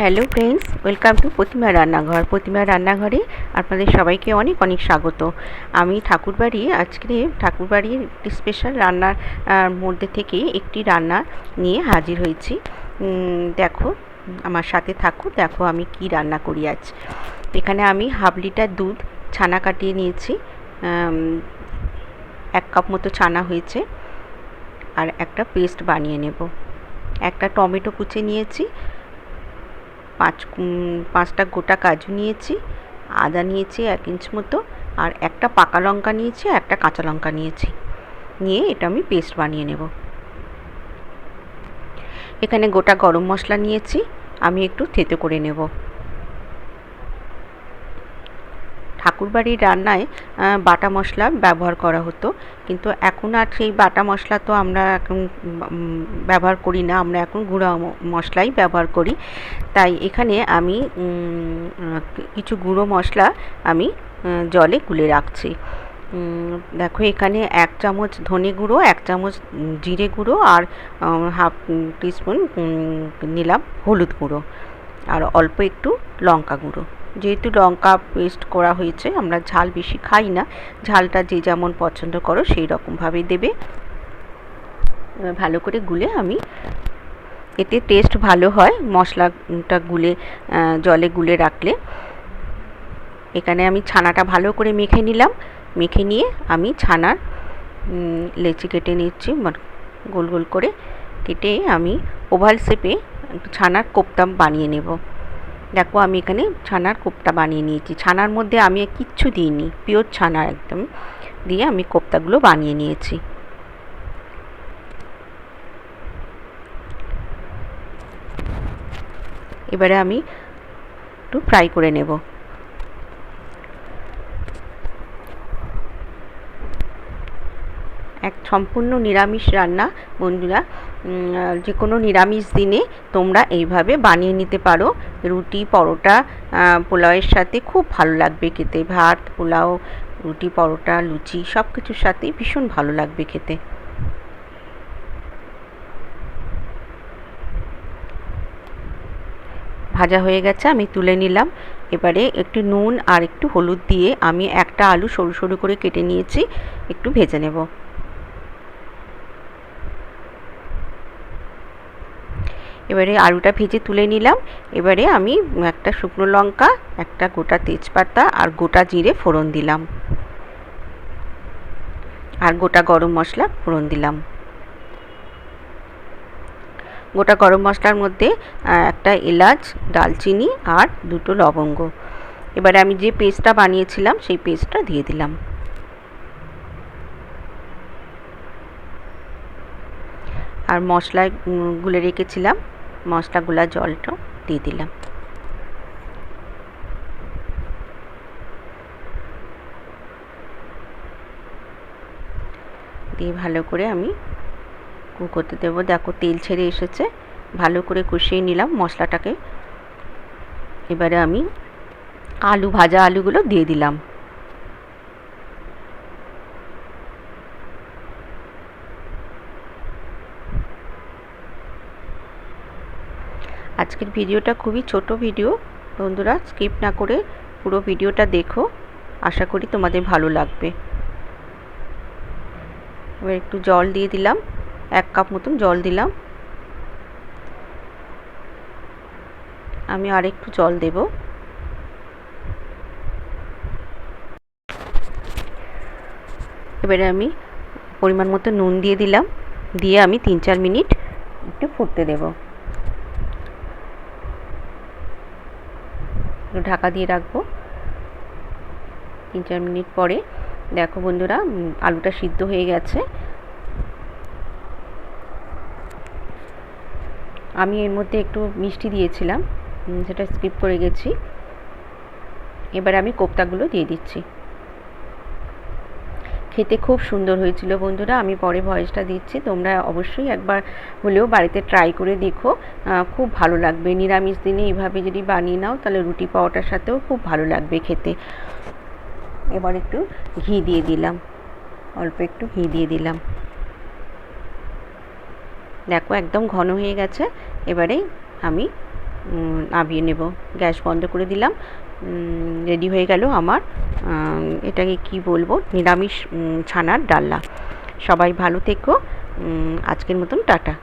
Hello friends, welcome to Pratima রান্নাঘর। প্রতিমা রান্নাঘরে আপনাদের সবাইকে অনেক অনেক স্বাগত। আমি ঠাকুরবাড়ি, আজকে ঠাকুরবাড়ির একটি স্পেশাল রান্নার মধ্যে থেকে একটি রান্না নিয়ে হাজির হয়েছি। দেখো, আমার সাথে থাকো, দেখো আমি কি রান্না করি আজ। এখানে আমি হাফ লিটার দুধ, ছানা কাটিয়ে নিয়েছি। এক কাপ মতো ছানা হয়েছে আর একটা পেস্ট বানিয়ে নেব। একটা টমেটো কুচে নিয়েছি পাঁচ পাঁচটা গোটা কাজু নিয়েছি, আদা নিয়েছি এক ইঞ্চ মতো, আর একটা পাকা লঙ্কা নিয়েছি, আর একটা কাঁচা লঙ্কা নিয়েছি। নিয়ে এটা আমি পেস্ট বানিয়ে নেব। এখানে গোটা গরম মশলা নিয়েছি, আমি একটু থেতো করে নেব। ঠাকুরবাড়ির রান্নায় বাটা মশলা ব্যবহার করা হতো। কিন্তু এখন আর সেই বাটা মশলা তো আমরা এখন ব্যবহার করি না। আমরা এখন গুঁড়া মশলাই ব্যবহার করি। তাই এখানে আমি কিছু গুঁড়ো মশলা আমি জলে গুলে রাখছি। দেখো এখানে এক চামচ ধনে গুঁড়ো, এক চামচ জিরে গুঁড়ো আর হাফ টিস্পুন নিলাম হলুদ গুঁড়ো। আর অল্প একটু লঙ্কা গুঁড়ো। যেহেতু লঙ্কা পেস্ট করা হয়েছে, আমরা ঝাল বেশি খাই না। ঝালটা যে যেমন পছন্দ করো, সেই রকমভাবে দেবে। ভালো করে গুলে আমি, এতে টেস্ট ভালো হয়, মশলাটা গুলে জলে গুলে রাখলে। এখানে আমি ছানাটা ভালো করে মেখে নিলাম। মেখে নিয়ে আমি ছানার লেচি কেটে নিচ্ছি গোল গোল করে। কেটে আমি ওভাল শেপে ছানার কোপ্তা বানিয়ে নেব। দেখো, আমি এখানে ছানার কোপ্তা বানিয়ে নিয়েছি। ছানার মধ্যে আমি কিচ্ছু দিইনি পিওর ছানা একদম। দিয়ে আমি কোপ্তাগুলো বানিয়ে নিয়েছি। এবারে আমি একটু ফ্রাই করে নেব। এক সম্পূর্ণ নিরামিষ রান্না, বন্ধুরা। যে কোনো নিরামিষ দিনে তোমরা এইভাবে বানিয়ে নিতে পারো। রুটি, পরোটা পোলাওয়ের সাথে খুব ভালো লাগবে খেতে। ভাত, পোলাও, রুটি, পরোটা, লুচি সব কিছুর সাথেই ভীষণ ভালো লাগবে খেতে। ভাজা হয়ে গেছে, আমি তুলে নিলাম। এবারে একটু নুন আর একটু হলুদ দিয়ে আমি একটা আলু সরু সরু করে কেটে নিয়েছি, একটু ভেজে নেব। এবারে আলুটা ভেজে তুলে নিলাম। এবারে আমি একটা শুকনো লঙ্কা, একটা গোটা তেজপাতা আর গোটা জিরে ফোড়ন দিলাম। আর গোটা গরম মশলা ফোড়ন দিলাম। গোটা গরম মশলার মধ্যে একটা এলাচ দালচিনি আর দুটো লবঙ্গ। এবারে আমি যে পেস্টটা বানিয়েছিলাম, সেই পেস্টটা দিয়ে দিলাম। আর মশলা গুলে রেখেছিলাম মশলা গুলা জলটা দিয়ে দিলাম। দিয়ে ভালো করে আমি কুক করতে দেবো। দেখো তেল ছেড়ে এসেছে। ভালো করে কষিয়ে নিলাম মশলাটাকে। এবারে আমি আলু, ভাজা আলুগুলো দিয়ে দিলাম। আজকের ভিডিওটা খুবই ছোট ভিডিও। বন্ধুরা, স্কিপ না করে পুরো ভিডিওটা দেখো। আশা করি তোমাদের ভালো লাগবে। এবার একটু জল দিয়ে দিলাম। এক কাপ মতন জল দিলাম। আমি আর একটু জল দেব। এবারে আমি পরিমাণ মতো নুন দিয়ে দিলাম। দিয়ে আমি তিন চার মিনিট একটু ফুটতে দেব একটু ঢাকা দিয়ে রাখব। তিন চার মিনিট পরে। দেখো বন্ধুরা আলুটা সিদ্ধ হয়ে গেছে। আমি এর মধ্যে একটু মিষ্টি দিয়েছিলাম সেটা স্কিপ করে গেছি। এবার আমি কোপ্তাগুলো দিয়ে দিচ্ছি। খেতে খুব সুন্দর হয়েছিল বন্ধুরা, আমি পরে ভয়েসটা দিচ্ছি, তোমরা অবশ্যই একবার হলেও বাড়িতে ট্রাই করে দেখো খুব ভালো লাগবে। নিরামিষ দিনে এইভাবে যদি বানিয়ে নাও, তাহলে রুটি পাওয়াটার সাথেও খুব ভালো লাগবে খেতে। এবার একটু ঘি দিয়ে দিলাম, অল্প একটু ঘি দিয়ে দিলাম। দেখো একদম ঘন হয়ে গেছে, এবারে আমি নামিয়ে নেব। গ্যাস বন্ধ করে দিলাম রেডি হয়ে গেল আমার। এটাকে কি বলব? নিরামিষ ছানার ডাল্লা সবাই ভালো থেকো। আজকের মতন টাটা।